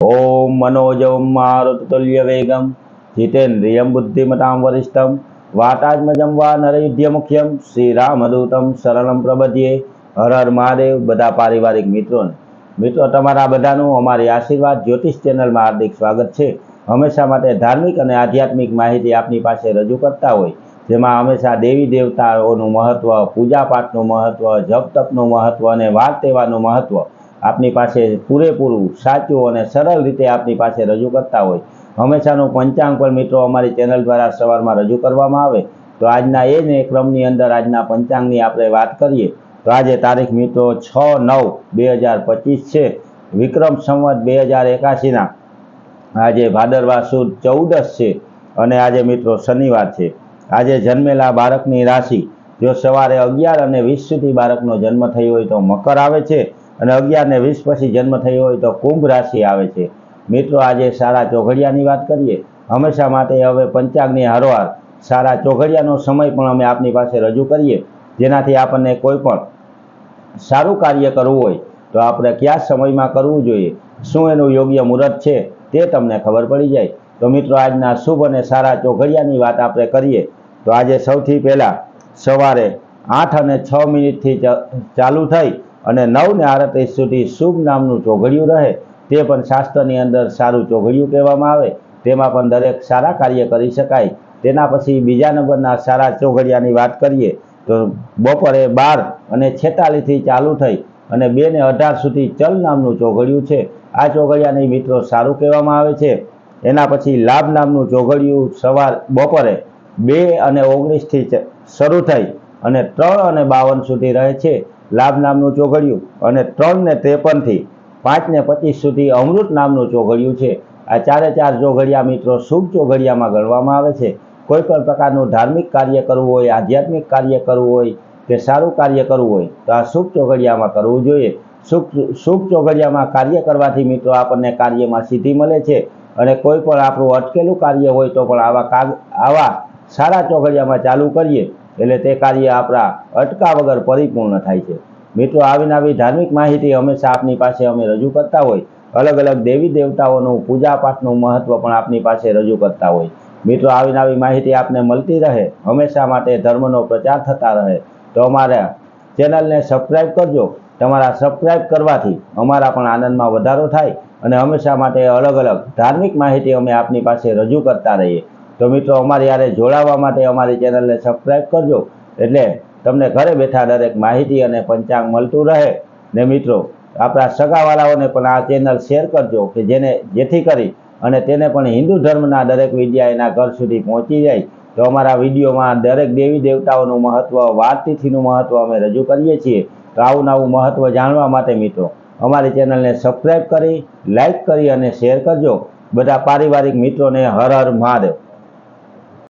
ઓમ મનોજમ મારુતતુલ્ય વેગમ જીતેન્દ્રિયમ બુદ્ધિમતામ વરિષ્ઠમ વાતાજમજમ વા નરયુધ્ય મુખ્યમ શ્રી રામદૂતમ શરણમ પ્રબધ્યે હર હર મહાદેવ બધા પારિવારિક મિત્રોને। મિત્રો, તમારા બધાનું અમારી આશીર્વાદ જ્યોતિષ ચેનલમાં હાર્દિક સ્વાગત છે. હંમેશા માટે ધાર્મિક અને આધ્યાત્મિક માહિતી આપની પાસે રજૂ કરતા હોય, જેમાં હંમેશા દેવી દેવતાઓનું મહત્વ પૂજા મહત્ત્વ જપ તપનું મહત્વ અને વાર તહેવારનું મહત્વ આપની પાસે પૂરેપૂરું સાચું અને સરળ રીતે આપની પાસે રજૂ કરતા હોય. હંમેશાનું પંચાંગ પણ મિત્રો અમારી ચેનલ દ્વારા સવારમાં રજૂ કરવામાં આવે તો આજના એ જ ક્રમની અંદર આજના પંચાંગની આપણે વાત કરીએ તો આજે તારીખ મિત્રો છ નવ બે હજાર પચીસ છે. વિક્રમ સંવત બે હજાર એકાશીના. આજે ભાદરવા સુદ ચૌદસ છે અને આજે મિત્રો શનિવાર છે. આજે જન્મેલા બાળકની રાશિ. જો સવારે અગિયાર અને વીસ સુધી બાળકનો જન્મ થયો હોય તો મકર આવે છે. અને અગિયાર ને વીસ પછી જન્મ થયો હોય તો કુંભ રાશિ આવે છે. મિત્રો, આજે સારા ચોઘડિયાની વાત કરીએ. હંમેશા માટે હવે પંચાંગની હારોહાર સારા ચોઘડિયાનો સમય પણ અમે આપની પાસે રજૂ કરીએ. જેનાથી આપણને કોઈ પણ સારું કાર્ય કરવું હોય તો આપણે કયા સમયમાં કરવું જોઈએ? શું એનું યોગ્ય મુહૂર્ત છે? તે તમને ખબર પડી જાય. તો મિત્રો, આજના શુભ અને સારા ચોઘડિયાની વાત આપણે કરીએ. તો આજે સૌથી પહેલાં સવારે આઠ અને છ મિનિટથી ચાલુ થઈ. અને નવને ને સુધી શુભ નામનું ચોઘડિયું રહે, તે પણ શાસ્ત્રની અંદર સારું ચોઘડિયું કહેવામાં આવે, તેમાં પણ દરેક સારા કાર્ય કરી શકાય. તેના પછી બીજા નંબરના સારા ચોઘડિયાની વાત કરીએ, તો બપોરે બાર અને છેતાલીસથી ચાલુ થઈ અને બે ને અઢાર સુધી ચલ નામનું ચોઘડિયું છે. આ ચોઘડિયાની મિત્રો સારું કહેવામાં આવે છે. એના પછી લાભ નામનું ચોઘડિયું સવાર બપોરે બે અને ઓગણીસથી શરૂ થઈ અને ત્રણ અને બાવન સુધી રહે છે. લાભ નામનું ચોઘડિયું અને ત્રણ ને ત્રેપનથી પાંચ ને પચીસ સુધી અમૃત નામનું ચોઘડિયું છે. આ ચારે ચાર ચોઘડિયા મિત્રો શુભ ચોઘડિયામાં ગણવામાં આવે છે. કોઈ પણ પ્રકારનું ધાર્મિક કાર્ય કરવું હોય, આધ્યાત્મિક કાર્ય કરવું હોય કે સારું કાર્ય કરવું હોય, તો આ શુભ ચોઘડિયામાં કરવું જોઈએ. શુભ શુભ ચોઘડિયામાં કાર્ય કરવાથી મિત્રો આપણને કાર્યમાં સિદ્ધિ મળે છે અને કોઈ પણ આપણું અટકેલું કાર્ય હોય તો પણ આવા આવા સારા ચોઘડિયામાં ચાલુ કરીએ. એટલે તે કાર્ય આપણા અટકા વગર પરિપૂર્ણ થાય છે. મિત્રો, આવીને આવી ધાર્મિક માહિતી હંમેશા આપની પાસે અમે રજૂ કરતા હોય. અલગ અલગ દેવી દેવતાઓનું પૂજાપાઠનું મહત્વ પણ આપની પાસે રજૂ કરતા હોય. મિત્રો, આવીને આવી માહિતી આપને મળતી રહે, હંમેશા માટે ધર્મનો પ્રચાર થતા રહે. તો અમારા ચેનલને સબસ્ક્રાઈબ કરજો. તમારા સબસ્ક્રાઈબ કરવાથી અમારા પણ આનંદમાં વધારો થાય અને હંમેશા માટે અલગ અલગ ધાર્મિક માહિતી અમે આપની પાસે રજૂ કરતા રહીએ. તો મિત્રો, અમારી યારે જોડાવા માટે અમારી ચેનલને સબસ્ક્રાઈબ કરજો. એટલે તમને ઘરે બેઠા દરેક માહિતી અને પંચાંગ મળતું રહે. ને મિત્રો, આપણા સગાવાળાઓને પણ આ ચેનલ શેર કરજો, કે જેને, જેથી કરી અને તેને પણ હિન્દુ ધર્મના દરેક વિદ્યા એના ઘર સુધી પહોંચી જાય. તો અમારા વિડીયોમાં દરેક દેવી દેવતાઓનું મહત્વ વારતીથીનું મહત્ત્વ અમે રજૂ કરીએ છીએ. તો આવું નવું મહત્વ જાણવા માટે મિત્રો, અમારી ચેનલને સબસ્ક્રાઈબ કરી લાઈક કરી અને શેર કરજો. બધા પારિવારિક મિત્રોને હર હર મહાદેવ.